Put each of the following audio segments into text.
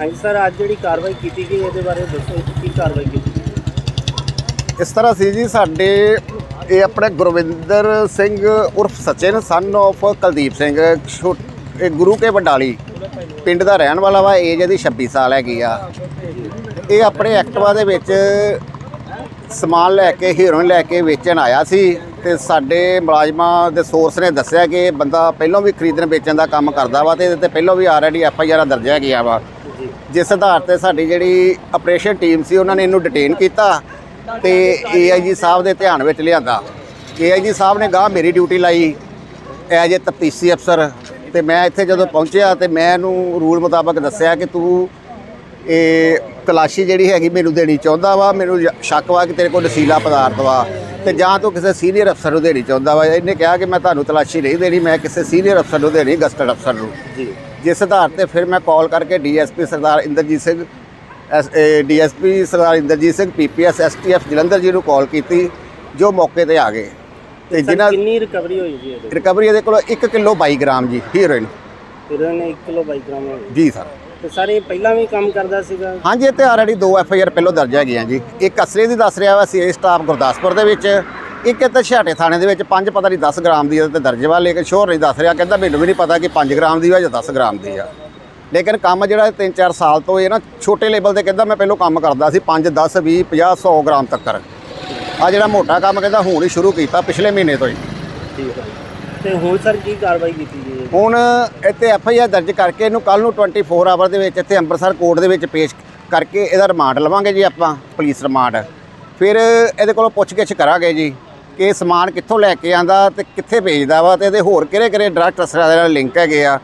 ਹਾਂਜੀ ਸਰ, ਅੱਜ ਜਿਹੜੀ ਕਾਰਵਾਈ ਕੀਤੀ ਗਈ, ਇਹਦੇ ਬਾਰੇ ਦੱਸੋ ਕੀ ਕਾਰਵਾਈ ਕੀਤੀ ਇਸ ਤਰ੍ਹਾਂ ਸੀ ਜੀ, ਸਾਡੇ, ਇਹ ਆਪਣੇ ਗੁਰਵਿੰਦਰ ਸਿੰਘ ਉਰਫ ਸਚਿਨ ਸਨ of ਕੁਲਦੀਪ ਸਿੰਘ, ਛੋ- ਇਹ ਗੁਰੂ ਕੇ ਵਡਾਲੀ ਪਿੰਡ ਦਾ ਰਹਿਣ ਵਾਲਾ ਵਾ ਏਜ ਇਹਦੀ 26 ਸਾਲ ਹੈਗੀ ਆ। ਇਹ ਆਪਣੇ ਐਕਟਵਾ ਦੇ ਵਿੱਚ ਸਮਾਨ ਲੈ ਕੇ ਹੀਰੋਇਨ ਲੈ ਕੇ ਵੇਚਣ ਆਇਆ ਸੀ ਤੇ ਸਾਡੇ ਮੁਲਾਜ਼ਮਾਂ ਦੇ ਸੋਰਸ ਨੇ ਦੱਸਿਆ ਕਿ ਇਹ ਬੰਦਾ ਪਹਿਲਾਂ ਵੀ ਖਰੀਦਣ ਵੇਚਣ ਦਾ ਕੰਮ ਕਰਦਾ ਵਾ ਤੇ ਇਹਦੇ ਤੇ ਪਹਿਲਾਂ ਵੀ ਆਲਰੇਡੀ ਐਫ ਆਈ ਆਰ ਦਰਜ ਹੈਗੀਆਂ ਵਾ। ਜਿਸ ਆਧਾਰ ਤੇ ਸਾਡੀ ਜਿਹੜੀ ਆਪਰੇਸ਼ਨ ਟੀਮ ਸੀ ਉਹਨਾਂ ਨੇ ਇਹਨੂੰ ਡਿਟੇਨ ਕੀਤਾ ਤੇ ਏਆਈਜੀ ਸਾਹਿਬ ਦੇ ਧਿਆਨ ਵਿੱਚ ਲਿਆਂਦਾ। ਏਆਈਜੀ ਸਾਹਿਬ ਨੇ ਗਾਹ ਮੇਰੀ ਡਿਊਟੀ ਲਾਈ ਐਜ ਏ ਤਫਤੀਸ਼ੀ ਅਫਸਰ ਤੇ ਮੈਂ ਇੱਥੇ ਜਦੋਂ ਪਹੁੰਚਿਆ ਤੇ ਮੈਂ ਇਹਨੂੰ ਰੂਲ ਮੁਤਾਬਕ ਦੱਸਿਆ ਕਿ ਤੂੰ ਇਹ ਤਲਾਸ਼ੀ ਜਿਹੜੀ ਹੈਗੀ ਮੈਨੂੰ ਦੇਣੀ ਚਾਹੁੰਦਾ ਵਾ ਮੈਨੂੰ ਸ਼ੱਕ ਵਾ ਕਿ ਤੇਰੇ ਕੋਲ ਨਸ਼ੀਲਾ ਪਦਾਰਥ ਵਾ ਤੇ ਜਾਂ ਤੂੰ ਕਿਸੇ ਸੀਨੀਅਰ ਅਫਸਰ ਨੂੰ ਦੇਣੀ ਚਾਹੁੰਦਾ ਵਾ। ਇਹਨੇ ਕਿਹਾ ਕਿ ਮੈਂ ਤੁਹਾਨੂੰ ਤਲਾਸ਼ੀ ਨਹੀਂ ਦੇਣੀ ਮੈਂ ਕਿਸੇ ਸੀਨੀਅਰ ਅਫਸਰ ਨੂੰ ਦੇਣੀ ਗਸਟਡ ਅਫਸਰ ਨੂੰ। ਜੀ। ਜਿਸ ਆਧਾਰ ਤੇ ਫਿਰ ਮੈਂ ਕਾਲ ਕਰਕੇ DSP Sardar Inderjit Singh DSP Sardar Inderjit Singh PPS STF Jalandhar ji ਨੂੰ ਕਾਲ ਕੀਤੀ ਜੋ ਮੌਕੇ ਤੇ ਆ ਗਏ। ਤੇ ਜਿਨ੍ਹਾਂ ਕਿੰਨੀ ਰਿਕਵਰੀ ਹੋਈ ਜੀ ਇਹਦੇ? ਰਿਕਵਰੀ ਇਹਦੇ ਕੋਲ 1 ਕਿਲੋ 22 ਗ੍ਰਾਮ ਜੀ ਹੀਰੋਇਨ ਫਿਰ ਇਹਨੇ 1 ਕਿਲੋ 22 ਗ੍ਰਾਮ ਜੀ ਸਰ। ਤੇ ਸਰ ਇਹ ਪਹਿਲਾਂ ਵੀ ਕੰਮ ਕਰਦਾ ਸੀਗਾ? ਹਾਂਜੀ ਇੱਥੇ ਆਲਰੇਡੀ ਦੋ ਐਫ ਆਈ ਆਰ ਪਹਿਲਾਂ ਦਰਜ ਹੈਗੀਆਂ ਜੀ। ਇੱਕ ਅਸਲੇ ਦੀ ਦੱਸ ਰਿਹਾ ਵਾ ਸੀ ਸਟਾਫ ਗੁਰਦਾਸਪੁਰ ਦੇ ਵਿੱਚ। ਇੱਕ ਇੱਥੇ ਛਾਟੇ ਥਾਣੇ ਦੇ ਵਿੱਚ ਪੰਜ ਪਤਾ ਨਹੀਂ 10 ਗ੍ਰਾਮ ਦੀ ਤੇ ਦਰਜ ਵਾ ਲੇਕਿਨ ਸ਼ੋਰ ਨਹੀਂ ਦੱਸ ਰਿਹਾ। ਕਹਿੰਦਾ ਮੈਨੂੰ ਵੀ ਨਹੀਂ ਪਤਾ ਕਿ 5 ਗ੍ਰਾਮ ਦੀ ਆ ਜਾਂ 10 ਗ੍ਰਾਮ ਦੀ ਆ। ਲੇਕਿਨ ਕੰਮ ਜਿਹੜਾ 3-4 ਸਾਲ ਤੋਂ ਇਹ ਨਾ ਛੋਟੇ ਲੈਵਲ ਤੇ ਕਹਿੰਦਾ ਮੈਂ ਪਹਿਲਾਂ ਕੰਮ ਕਰਦਾ ਸੀ 5 10 20 50 100 ਗ੍ਰਾਮ ਤੱਕ ਆ ਜਿਹੜਾ ਮੋਟਾ ਕੰਮ ਕਹਿੰਦਾ ਹੁਣ ਹੀ ਸ਼ੁਰੂ ਕੀਤਾ ਪਿਛਲੇ ਮਹੀਨੇ ਤੋਂ ਹੀ। ਠੀਕ ਹੈ ਤੇ ਹੋਰ ਸਰ ਕੀ ਕਾਰਵਾਈ ਕੀਤੀ ਗਈ ਹੈ? ਹੁਣ ਇੱਥੇ ਐਫ ਆਈ ਆਰ ਦਰਜ ਕਰਕੇ ਇਹਨੂੰ ਕੱਲ ਨੂੰ 24 ਆਵਰ ਦੇ ਵਿੱਚ ਇੱਥੇ ਅੰਮ੍ਰਿਤਸਰ ਕੋਰਟ ਦੇ ਵਿੱਚ ਪੇਸ਼ ਕਰਕੇ ਇਹਦਾ ਰਿਮਾਂਡ ਲਵਾਂਗੇ ਜੀ ਆਪਾਂ, ਪੁਲਿਸ ਰਿਮਾਂਡ। ਫਿਰ ਇਹਦੇ ਕੋਲੋਂ ਪੁੱਛਗਿੱਛ ਕਰਾਂਗੇ ਜੀ ਕਿ ਸਮਾਨ ਕਿੱਥੋਂ ਲੈ ਕੇ ਆਂਦਾ ਤੇ ਕਿੱਥੇ ਵੇਚਦਾ ਵਾ ਤੇ ਇਹਦੇ ਹੋਰ ਕਿਹੜੇ ਕਿਹੜੇ ਡਰਗ ਟਸਰਾਂ ਦੇ ਨਾਲ ਲਿੰਕ ਹੈਗੇ ਆ।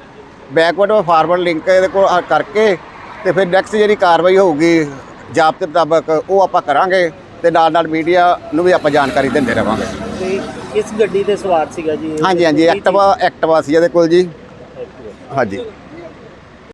ਬੈਕਵਰਡ ਔਰ ਫਾਰਵਰਡ ਲਿੰਕ ਇਹਦੇ ਕੋਲ ਕਰਕੇ ਤੇ ਫਿਰ ਨੈਕਸਟ ਜਿਹੜੀ ਕਾਰਵਾਈ ਹੋਊਗੀ ਜਾਬਤੇ ਮੁਤਾਬਕ ਉਹ ਆਪਾਂ ਕਰਾਂਗੇ ਤੇ ਨਾਲ ਨਾਲ ਮੀਡੀਆ ਨੂੰ ਵੀ ਆਪਾਂ ਜਾਣਕਾਰੀ ਦਿੰਦੇ ਰਵਾਂਗੇ। ਤੇ ਕਿਸ ਗੱਡੀ ਤੇ ਸਵਾਰ ਸੀਗਾ ਜੀ? ਹਾਂਜੀ ਹਾਂਜੀ ਐਕਟਿਵਾ ਐਕਟਿਵਾ ਸੀ ਇਹਦੇ ਕੋਲ ਜੀ। ਹਾਂਜੀ।